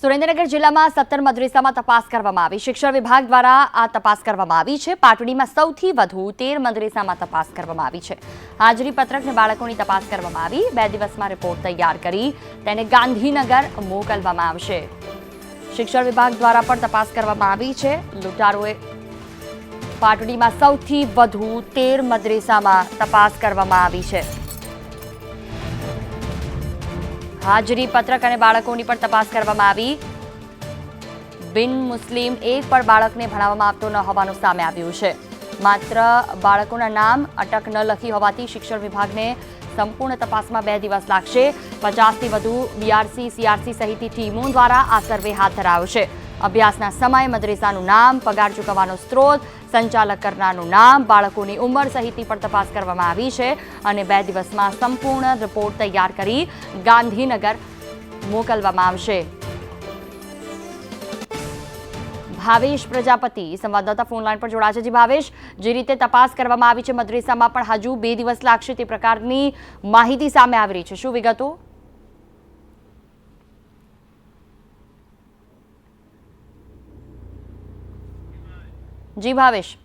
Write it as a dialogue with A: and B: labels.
A: સુરેન્દ્રનગર જિલ્લામાં સત્તર મદ્રેસામાં તપાસ કરવામાં આવી. શિક્ષણ વિભાગ દ્વારા આ તપાસ કરવામાં આવી છે. પાટડીમાં સૌથી વધુ તેર મદ્રેસામાં તપાસ કરવામાં આવી છે. હાજરી પત્રકને બાળકોની તપાસ કરવામાં આવી. બે દિવસમાં રિપોર્ટ તૈયાર કરી તેને ગાંધીનગર મોકલવામાં આવશે. શિક્ષણ વિભાગ દ્વારા પણ તપાસ કરવામાં આવી છે. લૂંટારોએ પાટડીમાં સૌથી વધુ તેર મદ્રેસામાં તપાસ કરવામાં આવી છે. હાજરી પત્રક અને બાળકોની પણ તપાસ કરવામાં આવી. બિન મુસ્લિમ એક પણ બાળકને ભણાવવામાં આવતો ન હોવાનું સામે આવ્યું છે. માત્ર બાળકોના નામ અટક ન લખી હોવાથી શિક્ષણ વિભાગને સંપૂર્ણ તપાસમાં બે દિવસ લાગશે. પચાસથી વધુ બીઆરસી, સીઆરસી સહિતની ટીમો દ્વારા આ સર્વે હાથ ધરાયો છે. અભ્યાસના સમય મદરેસાનું નામ, પગાર ચૂકવવાનો સ્ત્રોત, સંચાલક કરનારનું નામ, બાળકોની ઉંમર સહિતની પણ તપાસ કરવામાં આવી છે અને બે દિવસમાં સંપૂર્ણ રિપોર્ટ તૈયાર કરી ગાંધીનગર મોકલવામાં આવશે. ભાવેશ પ્રજાપતિ, સંવાદદાતા ફોન લાઈન પર જોડાશે જી ભાવેશ, જે રીતે તપાસ કરવામાં આવી છે મદરેસામાં પણ હજુ બે દિવસ લાગશે તે પ્રકારની માહિતી સામે આવી રહી છે. શું વિગતો? જી ભાવેશ.